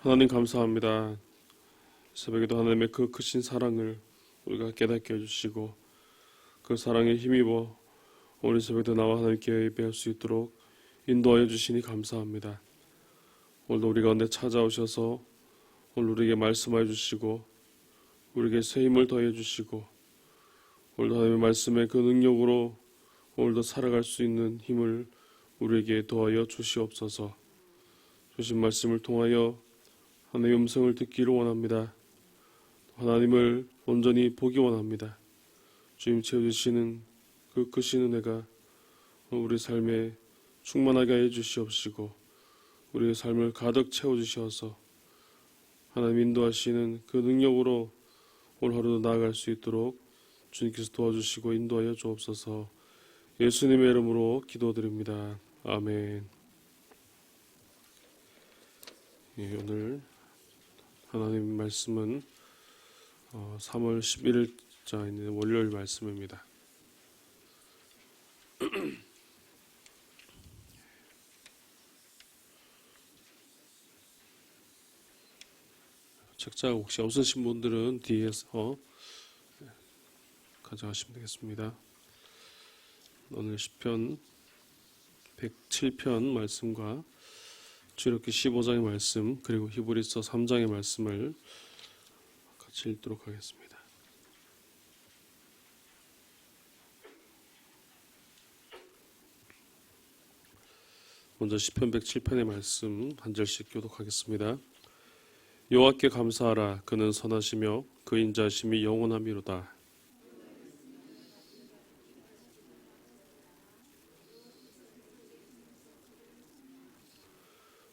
하나님 감사합니다. 새벽에도 하나님의 그 크신 사랑을 우리가 깨닫게 해주시고 그 사랑에 힘입어 오늘 새벽에도 나와 하나님께 예배할 수 있도록 인도하여 주시니 감사합니다. 오늘도 우리 가운데 찾아오셔서 오늘 우리에게 말씀하여 주시고 우리에게 새 힘을 더해 주시고 오늘도 하나님의 말씀의 그 능력으로 오늘도 살아갈 수 있는 힘을 우리에게 더하여 주시옵소서. 주신 말씀을 통하여 하나님의 음성을 듣기를 원합니다. 하나님을 온전히 보기 원합니다. 주님 채워주시는 그 크신 은혜가 우리 삶에 충만하게 해 주시옵시고 우리의 삶을 가득 채워주셔서 하나님 인도하시는 그 능력으로 오늘 하루도 나아갈 수 있도록 주님께서 도와주시고 인도하여 주옵소서 예수님의 이름으로 기도드립니다. 아멘. 예, 오늘 하나님 말씀은 어, 3월 11일자 있는 월요일 말씀입니다. 책자 혹시 없으신 분들은 뒤에서 예, 가져가시면 되겠습니다. 오늘 시편 107편 말씀과 출애굽기 15장의 말씀 그리고 히브리서 3장의 말씀을 같이 읽도록 하겠습니다. 먼저 시편 107편의 말씀 한 절씩 교독하겠습니다. 여호와께 감사하라 그는 선하시며 그 인자심이 영원함이로다.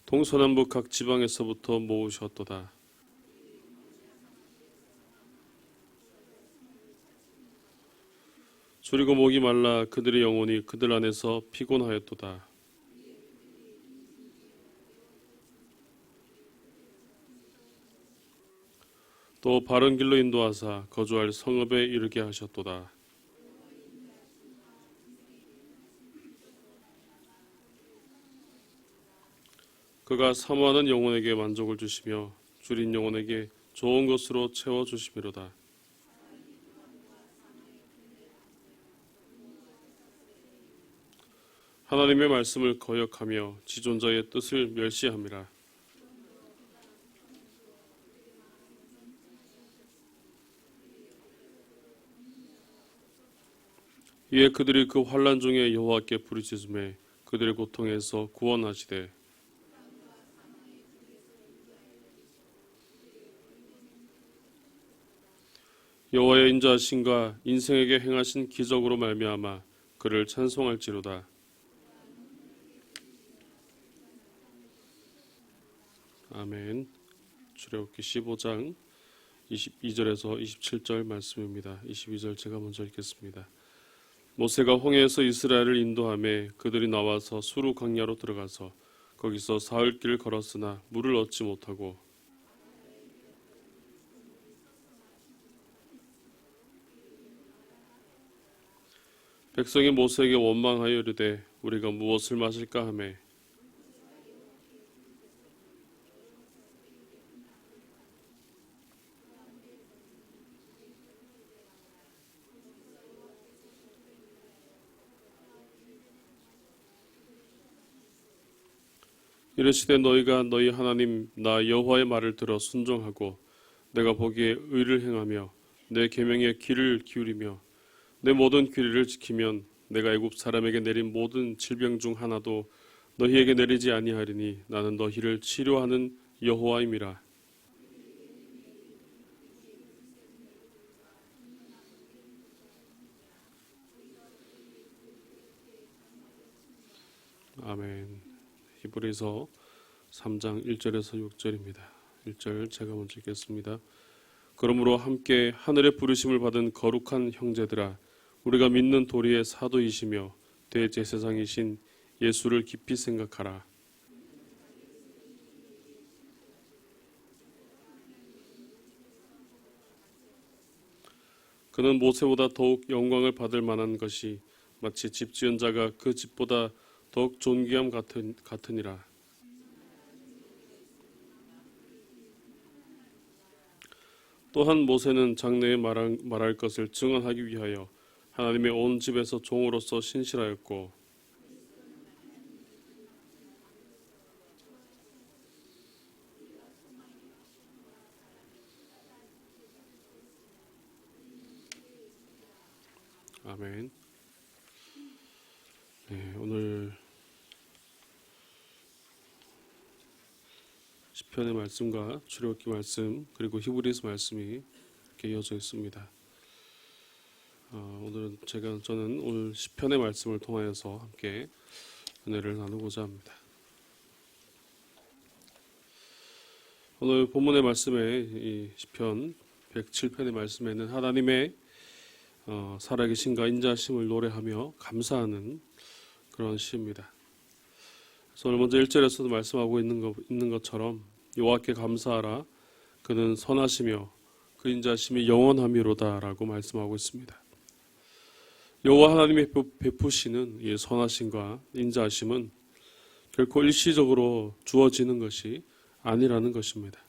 동서남북 각 지방에서부터 모으셨도다. 줄이고 목이 말라 그들의 영혼이 그들 안에서 피곤하였도다. 또 바른 길로 인도하사 거주할 성읍에 이르게 하셨도다. 그가 사모하는 영혼에게 만족을 주시며 줄인 영혼에게 좋은 것으로 채워 주심이로다. 하나님의 말씀을 거역하며 지존자의 뜻을 멸시함이라. 이에 그들이 그 환란 중에 여호와께 부르짖음에 그들의 고통에서 구원하시되 여호와의 인자하신가 인생에게 행하신 기적으로 말미암아 그를 찬송할지로다. 아멘. 출애굽기 15장 22절에서 27절 말씀입니다. 22절 제가 먼저 읽겠습니다. 모세가 홍해에서 이스라엘을 인도함에 그들이 나와서 수루 광야로 들어가서 거기서 사흘 길을 걸었으나 물을 얻지 못하고 백성이 모세에게 원망하여 이르되 우리가 무엇을 마실까 하매? 이르시되 너희가 너희 하나님 나 여호와의 말을 들어 순종하고 내가 보기에 의를 행하며 내 계명에 귀를 기울이며 내 모든 규례를 지키면 내가 애굽 사람에게 내린 모든 질병 중 하나도 너희에게 내리지 아니하리니 나는 너희를 치료하는 여호와임이라. 아멘. 히브리서 3장 1절에서 6절입니다. 1절 제가 먼저 읽겠습니다. 그러므로 함께 하늘의 부르심을 받은 거룩한 형제들아 우리가 믿는 도리의 사도이시며 대제사장이신 예수를 깊이 생각하라. 그는 모세보다 더욱 영광을 받을 만한 것이 마치 집 지은 자가 그 집보다 더욱 존귀함 같은, 같으니라. 또한 모세는 장래에 말할 것을 증언하기 위하여 하나님의 온 집에서 종으로서 신실하였고 아멘. 네, 오늘 시편의 말씀과 출애굽기 말씀 그리고 히브리서 말씀이 이렇게 이어져 있습니다. 어, 오늘은 제가 저는 오늘 시편의 말씀을 통하여서 함께 은혜를 나누고자 합니다. 오늘 본문의 말씀에 이 시편 107편의 말씀에는 하나님의 어, 살아계신가 인자심을 노래하며 감사하는 그런 시입니다. 그래서 오늘 먼저 1절에서도 말씀하고 있는, 것, 있는 것처럼 여호와께 감사하라 그는 선하시며 그 인자심이 영원함이로다라고 말씀하고 있습니다. 여호와 하나님의 베푸시는 이 선하심과 인자하심은 결코 일시적으로 주어지는 것이 아니라는 것입니다.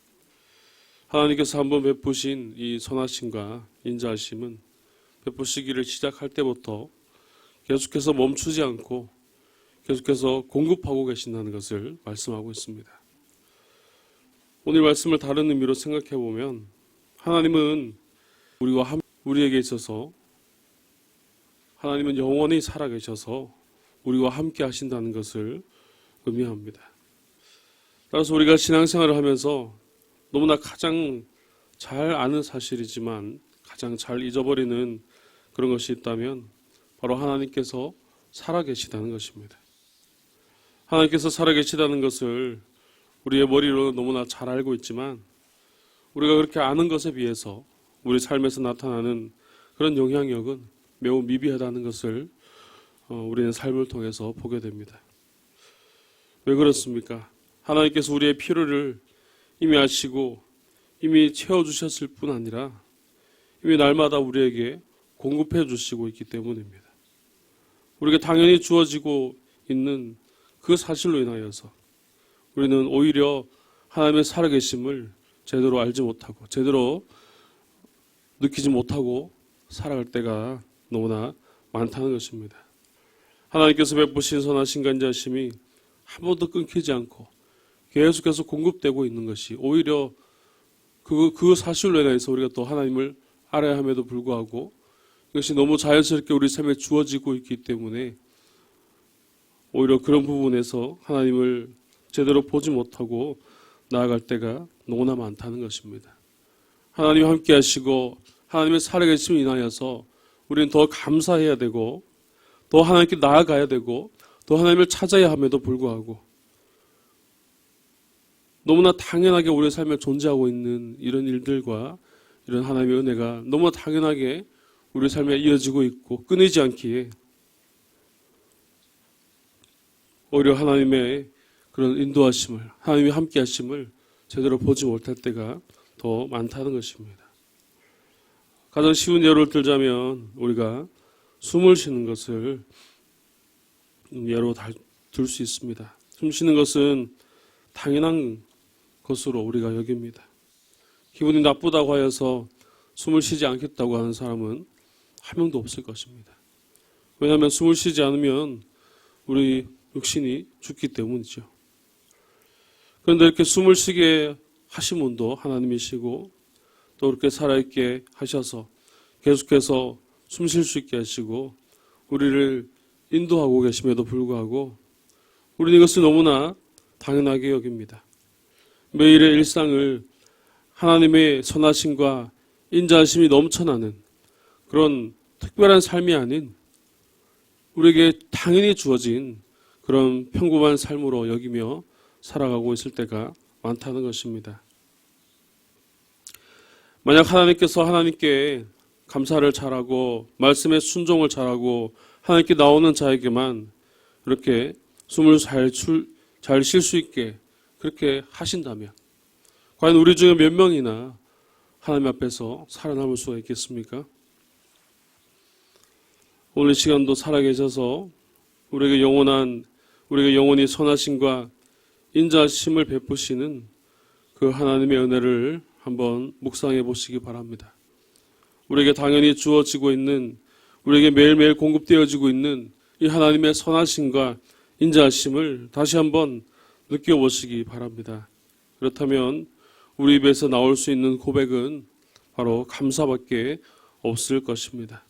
하나님께서 한번 베푸신 이 선하심과 인자하심은 베푸시기를 시작할 때부터 계속해서 멈추지 않고 계속해서 공급하고 계신다는 것을 말씀하고 있습니다. 오늘 말씀을 다른 의미로 생각해 보면 하나님은 우리와 함, 우리에게 있어서 하나님은 영원히 살아계셔서 우리와 함께 하신다는 것을 의미합니다. 따라서 우리가 신앙생활을 하면서 너무나 가장 잘 아는 사실이지만 가장 잘 잊어버리는 그런 것이 있다면 바로 하나님께서 살아계시다는 것입니다. 하나님께서 살아계시다는 것을 우리의 머리로 너무나 잘 알고 있지만 우리가 그렇게 아는 것에 비해서 우리 삶에서 나타나는 그런 영향력은 매우 미비하다는 것을 어, 우리는 삶을 통해서 보게 됩니다. 왜 그렇습니까? 하나님께서 우리의 필요를 이미 아시고 이미 채워주셨을 뿐 아니라 이미 날마다 우리에게 공급해 주시고 있기 때문입니다. 우리가 당연히 주어지고 있는 그 사실로 인하여서 우리는 오히려 하나님의 살아계심을 제대로 알지 못하고 제대로 느끼지 못하고 살아갈 때가 너무나 많다는 것입니다. 하나님께서 베푸신 선하신 간자심이 한 번도 끊기지 않고 계속해서 공급되고 있는 것이 오히려 그, 그 사실로 인해서 우리가 또 하나님을 알아야 함에도 불구하고 이것이 너무 자연스럽게 우리 삶에 주어지고 있기 때문에 오히려 그런 부분에서 하나님을 제대로 보지 못하고 나아갈 때가 너무나 많다는 것입니다. 하나님 함께 하시고 하나님의 살아계심을 인하여서 우리는 더 감사해야 되고 더 하나님께 나아가야 되고 더 하나님을 찾아야 함에도 불구하고 너무나 당연하게 우리의 삶에 존재하고 있는 이런 일들과 이런 하나님의 은혜가 너무 당연하게 우리 삶에 이어지고 있고 끊이지 않기에 오히려 하나님의 그런 인도하심을 하나님이 함께 하심을 제대로 보지 못할 때가 더 많다는 것입니다. 가장 쉬운 예를 들자면 우리가 숨을 쉬는 것을 예로 들 수 있습니다. 숨 쉬는 것은 당연한 것으로 우리가 여깁니다. 기분이 나쁘다고 하여서 숨을 쉬지 않겠다고 하는 사람은 한 명도 없을 것입니다. 왜냐하면 숨을 쉬지 않으면 우리 육신이 죽기 때문이죠. 그런데 이렇게 숨을 쉬게 하신 분도 하나님이시고 또 이렇게 살아있게 하셔서 계속해서 숨 쉴 수 있게 하시고 우리를 인도하고 계심에도 불구하고 우리는 이것을 너무나 당연하게 여깁니다. 매일의 일상을 하나님의 선하심과 인자하심이 넘쳐나는 그런 특별한 삶이 아닌 우리에게 당연히 주어진 그런 평범한 삶으로 여기며 살아가고 있을 때가 많다는 것입니다. 만약 하나님께서 하나님께 감사를 잘하고 말씀에 순종을 잘하고 하나님께 나오는 자에게만 이렇게 숨을 잘 쉴 수 있게 그렇게 하신다면 과연 우리 중에 몇 명이나 하나님 앞에서 살아남을 수가 있겠습니까? 오늘 시간도 살아계셔서 우리에게 영원한 우리에게 영원히 선하심과 인자심을 베푸시는 그 하나님의 은혜를 한번 묵상해 보시기 바랍니다. 우리에게 당연히 주어지고 있는 우리에게 매일매일 공급되어지고 있는 이 하나님의 선하심과 인자하심을 다시 한번 느껴보시기 바랍니다. 그렇다면 우리 입에서 나올 수 있는 고백은 바로 감사밖에 없을 것입니다.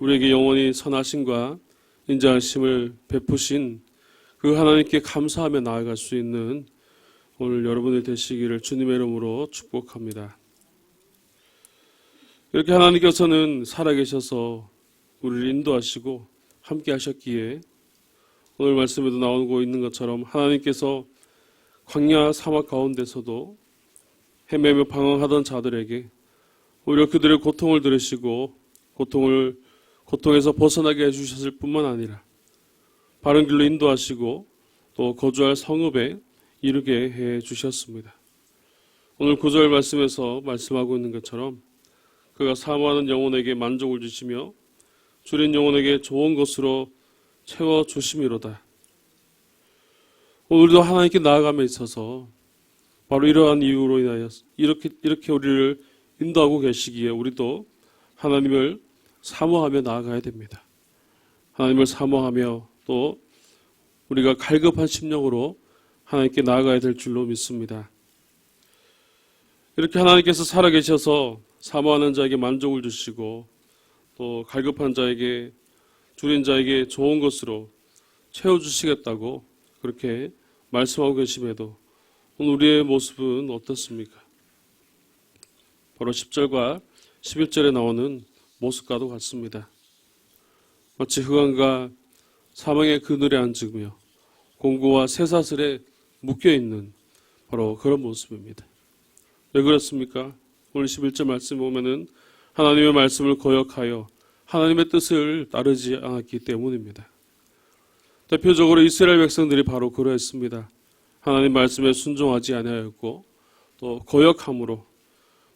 우리에게 영원히 선하심과 인자하심을 베푸신 그 하나님께 감사하며 나아갈 수 있는 오늘 여러분들 되시기를 주님의 이름으로 축복합니다. 이렇게 하나님께서는 살아계셔서 우리를 인도하시고 함께 하셨기에 오늘 말씀에도 나오고 있는 것처럼 하나님께서 광야 사막 가운데서도 헤매며 방황하던 자들에게 오히려 그들의 고통을 들으시고 고통을 고통에서 벗어나게 해주셨을 뿐만 아니라 바른 길로 인도하시고 또 거주할 성읍에 이르게 해 주셨습니다. 오늘 구절 말씀에서 말씀하고 있는 것처럼 그가 사모하는 영혼에게 만족을 주시며 줄인 영혼에게 좋은 것으로 채워 주심이로다. 오늘도 하나님께 나아감에 있어서 바로 이러한 이유로 인하여 이렇게 이렇게 우리를 인도하고 계시기에 우리도 하나님을 사모하며 나아가야 됩니다. 하나님을 사모하며 또 우리가 갈급한 심령으로 하나님께 나아가야 될 줄로 믿습니다. 이렇게 하나님께서 살아계셔서 사모하는 자에게 만족을 주시고 또 갈급한 자에게 줄인 자에게 좋은 것으로 채워주시겠다고 그렇게 말씀하고 계심에도 오늘 우리의 모습은 어떻습니까? 바로 10절과 11절에 나오는 모습과도 같습니다. 마치 흑암과 사망의 그늘에 앉으며 공고와 쇠사슬에 묶여 있는 바로 그런 모습입니다. 왜 그렇습니까? 오늘 11절 말씀 보면은 하나님의 말씀을 거역하여 하나님의 뜻을 따르지 않았기 때문입니다. 대표적으로 이스라엘 백성들이 바로 그러했습니다. 하나님 말씀에 순종하지 아니하였고 또 거역함으로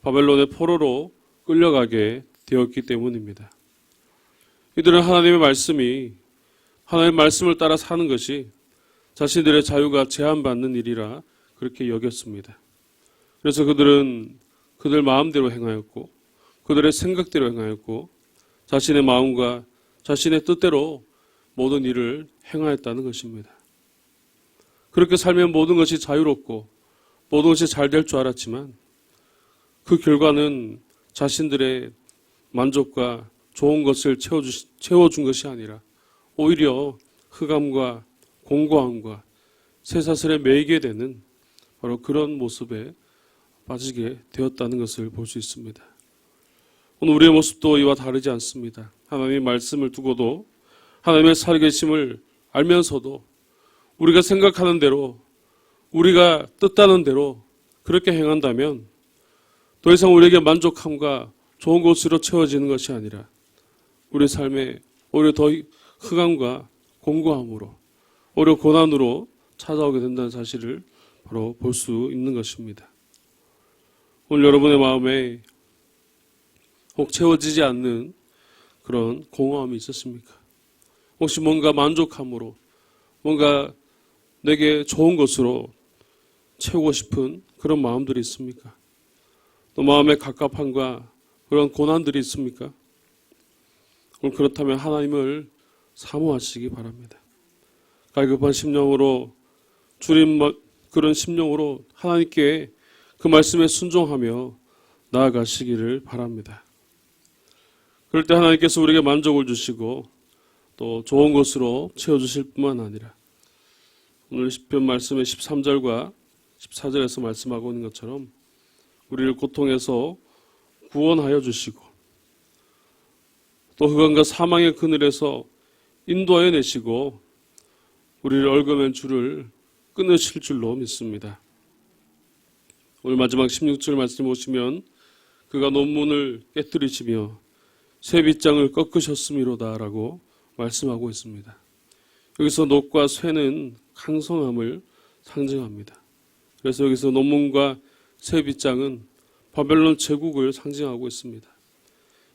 바벨론의 포로로 끌려가게 되었기 때문입니다. 이들은 하나님의 말씀이 하나님의 말씀을 따라 사는 것이 자신들의 자유가 제한받는 일이라 그렇게 여겼습니다. 그래서 그들은 그들 마음대로 행하였고 그들의 생각대로 행하였고 자신의 마음과 자신의 뜻대로 모든 일을 행하였다는 것입니다. 그렇게 살면 모든 것이 자유롭고 모든 것이 잘 될 줄 알았지만 그 결과는 자신들의 만족과 좋은 것을 채워준 것이 아니라 오히려 흑암과 공고함과 쇠사슬에 매이게 되는 바로 그런 모습에 빠지게 되었다는 것을 볼 수 있습니다. 오늘 우리의 모습도 이와 다르지 않습니다. 하나님의 말씀을 두고도 하나님의 살계심을 알면서도 우리가 생각하는 대로 우리가 뜻하는 대로 그렇게 행한다면 더 이상 우리에게 만족함과 좋은 것으로 채워지는 것이 아니라 우리 삶에 오히려 더 흑암과 공고함으로 오히려 고난으로 찾아오게 된다는 사실을 바로 볼 수 있는 것입니다. 오늘 여러분의 마음에 혹 채워지지 않는 그런 공허함이 있었습니까? 혹시 뭔가 만족함으로 뭔가 내게 좋은 것으로 채우고 싶은 그런 마음들이 있습니까? 또 마음의 갑갑함과 그런 고난들이 있습니까? 그렇다면 하나님을 사모하시기 바랍니다. 갈급한 심령으로 줄인 그런 심령으로 하나님께 그 말씀에 순종하며 나아가시기를 바랍니다. 그럴 때 하나님께서 우리에게 만족을 주시고 또 좋은 것으로 채워주실 뿐만 아니라 오늘 10편 말씀의 13절과 14절에서 말씀하고 있는 것처럼 우리를 고통에서 구원하여 주시고 또 흑암과 사망의 그늘에서 인도하여 내시고 우리를 얽어맨 줄을 끊으실 줄로 믿습니다. 오늘 마지막 16절 말씀 보시면 그가 논문을 깨뜨리시며 새 빗장을 꺾으셨음이로다라고 말씀하고 있습니다. 여기서 녹과 쇠는 강성함을 상징합니다. 그래서 여기서 논문과 새 빗장은 바벨론 제국을 상징하고 있습니다.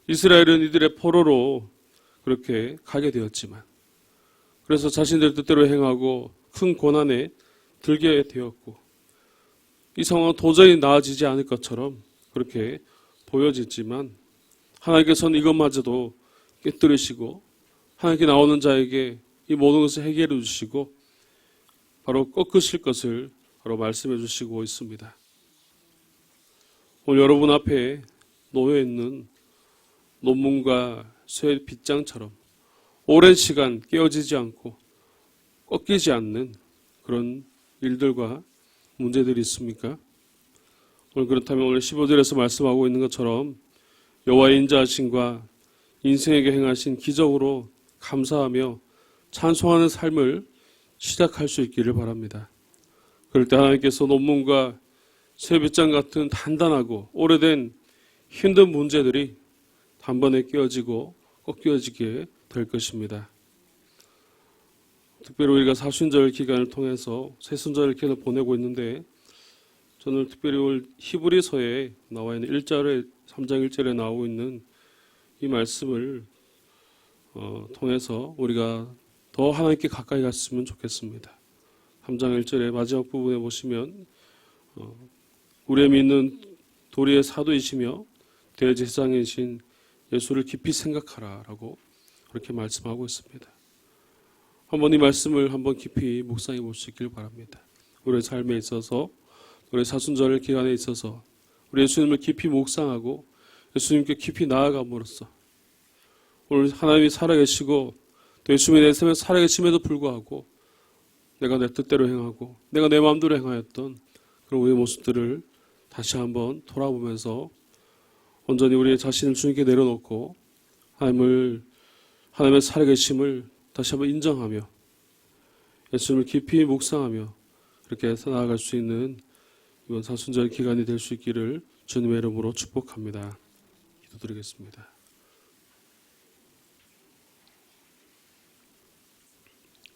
이스라엘은 이들의 포로로 그렇게 가게 되었지만 그래서 자신들 뜻대로 행하고 큰 고난에 들게 되었고 이 상황은 도저히 나아지지 않을 것처럼 그렇게 보여지지만 하나님께서는 이것마저도 깨뜨리시고 하나님께 나오는 자에게 이 모든 것을 해결해 주시고 바로 꺾으실 것을 바로 말씀해 주시고 있습니다. 오늘 여러분 앞에 놓여 있는 논문과 쇠 빗장처럼 오랜 시간 깨어지지 않고 꺾이지 않는 그런 일들과 문제들이 있습니까? 오늘 그렇다면 오늘 15절에서 말씀하고 있는 것처럼 여호와의 인자하심과 인생에게 행하신 기적으로 감사하며 찬송하는 삶을 시작할 수 있기를 바랍니다. 그럴 때 하나님께서 논문과 쇠빗장 같은 단단하고 오래된 힘든 문제들이 단번에 깨어지고 꺾여지게 될 것입니다. 특별히 우리가 사순절 기간을 통해서 새순절 기간을 보내고 있는데 저는 특별히 오늘 히브리서에 나와 있는 1절에 3장 1절에 나오고 있는 이 말씀을 어, 통해서 우리가 더 하나님께 가까이 갔으면 좋겠습니다. 3장 1절의 마지막 부분에 보시면 어, 우리의 믿는 도리의 사도이시며 대제사장이신 예수를 깊이 생각하라라고 그렇게 말씀하고 있습니다. 한번 이 말씀을 한번 깊이 묵상해 보시길 바랍니다. 우리의 삶에 있어서 우리의 사순절 기간에 있어서 우리 예수님을 깊이 묵상하고 예수님께 깊이 나아감으로써 오늘 하나님이 살아계시고 또 예수님이 내 삶에 살아계심에도 불구하고 내가 내 뜻대로 행하고 내가 내 마음대로 행하였던 그런 우리의 모습들을 다시 한번 돌아보면서 온전히 우리의 자신을 주님께 내려놓고 하나님을 하나님의 살아계심을 다시 한번 인정하며 예수님을 깊이 묵상하며 그렇게 나아갈 수 있는 이번 사순절 기간이 될 수 있기를 주님의 이름으로 축복합니다. 기도드리겠습니다.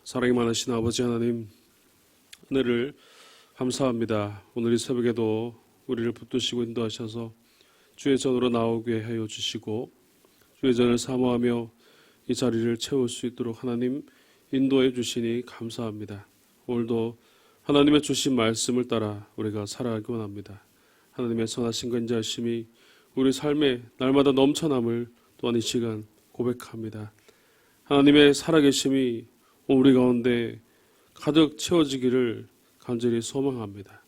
사랑이 많으신 아버지 하나님 은혜를 감사합니다. 오늘 이 새벽에도 우리를 붙드시고 인도하셔서 주의 전으로 나오게 하여 주시고 주의 전을 사모하며 이 자리를 채울 수 있도록 하나님 인도해 주시니 감사합니다. 오늘도 하나님의 주신 말씀을 따라 우리가 살아가기 원합니다. 하나님의 선하신 건자심이 우리 삶에 날마다 넘쳐남을 또한 이 시간 고백합니다. 하나님의 살아계심이 우리 가운데 가득 채워지기를 간절히 소망합니다.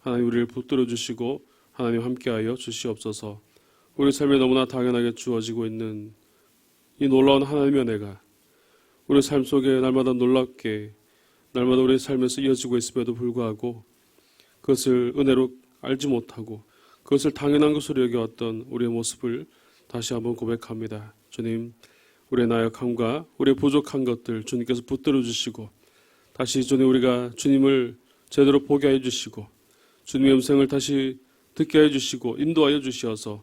하나님 우리를 붙들어 주시고 하나님 함께하여 주시옵소서. 우리 삶에 너무나 당연하게 주어지고 있는 이 놀라운 하나님의 은혜가 우리 삶 속에 날마다 놀랍게 날마다 우리 삶에서 이어지고 있음에도 불구하고 그것을 은혜로 알지 못하고 그것을 당연한 것으로 여겨왔던 우리의 모습을 다시 한번 고백합니다. 주님, 우리의 나약함과 우리의 부족한 것들 주님께서 붙들어 주시고 다시 주님 우리가 주님을 제대로 보게 해 주시고 주님의 음성을 다시 듣게 해 주시고 인도하여 주시어서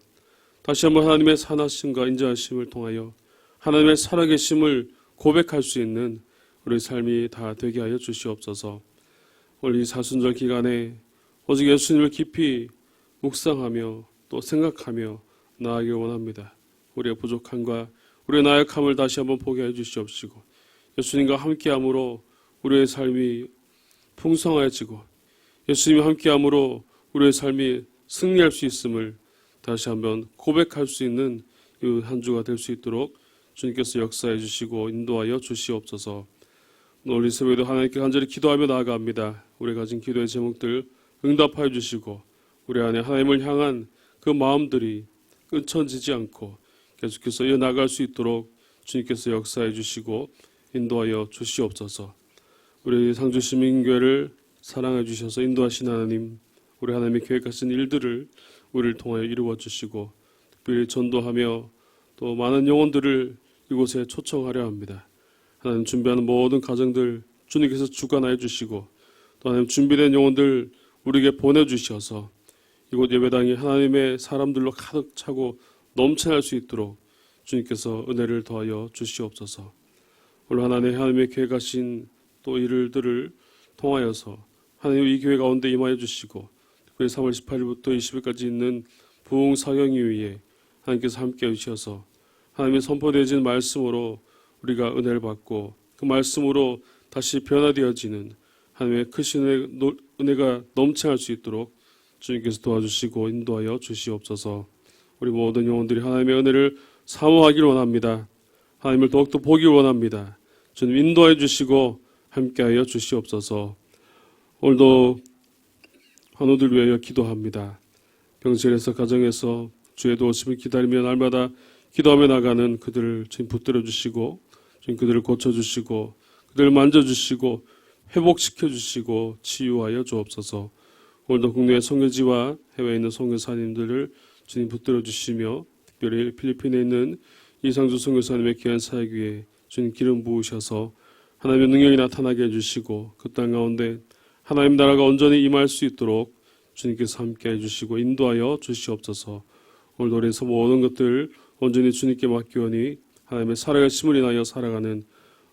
다시 한번 하나님의 산하심과 인자하심을 통하여 하나님의 살아계심을 고백할 수 있는 우리 삶이 다 되게 하여 주시옵소서. 오늘 이 사순절 기간에 오직 예수님을 깊이 묵상하며 또 생각하며 나아가길 원합니다. 우리의 부족함과 우리의 나약함을 다시 한번 보게 해 주시옵시고 예수님과 함께함으로 우리의 삶이 풍성해지고 예수님과 함께함으로 우리의 삶이 승리할 수 있음을 다시 한번 고백할 수 있는 이한 주가 될 수 있도록 주님께서 역사해 주시고 인도하여 주시옵소서. 오늘 이 새벽에도 하나님께 간절히 기도하며 나아갑니다. 우리 가진 기도의 제목들 응답하여 주시고 우리 안에 하나님을 향한 그 마음들이 끊쳐지지 않고 계속해서 이어나갈 수 있도록 주님께서 역사해 주시고 인도하여 주시옵소서. 우리 상주 시민교회를 사랑해 주셔서 인도하신 하나님, 우리 하나님의 계획하신 일들을 우리를 통하여 이루어 주시고 특별히 전도하며 또 많은 영혼들을 이곳에 초청하려 합니다. 하나님 준비하는 모든 가정들 주님께서 주관하여 주시고 또 하나님 준비된 영혼들 우리에게 보내주셔서 이곳 예배당이 하나님의 사람들로 가득 차고 넘쳐날 수 있도록 주님께서 은혜를 더하여 주시옵소서. 오늘 하나님 하나님의 계획하신 또 일들을 통하여서 하나님 이 교회 가운데 임하여 주시고 특별히 3월 18일부터 20일까지 있는 부흥 사경이 위에 하나님께서 함께 해주셔서 하나님의 선포되어진 말씀으로 우리가 은혜를 받고 그 말씀으로 다시 변화되어지는 하나님의 크신 은혜, 은혜가 넘쳐날 수 있도록 주님께서 도와주시고 인도하여 주시옵소서. 우리 모든 영혼들이 하나님의 은혜를 사모하길 원합니다. 하나님을 더욱더 보길 원합니다. 주님 인도해 주시고 함께하여 주시옵소서. 오늘도 환우들 위하여 기도합니다. 병실에서 가정에서 주의 도우심을 기다리며 날마다 기도하며 나가는 그들을 주님 붙들어 주시고 주님 그들을 고쳐 주시고 그들을 만져 주시고 회복시켜 주시고 치유하여 주옵소서. 오늘도 국내의 성교지와 해외에 있는 성교사님들을 주님 붙들어 주시며 특별히 필리핀에 있는 이상주 성교사님의 귀한 사역 위에 주님 기름 부으셔서 하나님의 능력이 나타나게 해주시고 그 땅 가운데 하나님 나라가 온전히 임할 수 있도록 주님께서 함께 해주시고 인도하여 주시옵소서. 오늘 노래에서 모든 것들 온전히 주님께 맡기오니 하나님의 살아갈 힘을 인하여 살아가는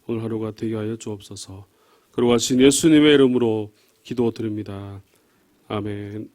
오늘 하루가 되게 하여 주옵소서. 그러하신 예수님의 이름으로 기도드립니다. 아멘.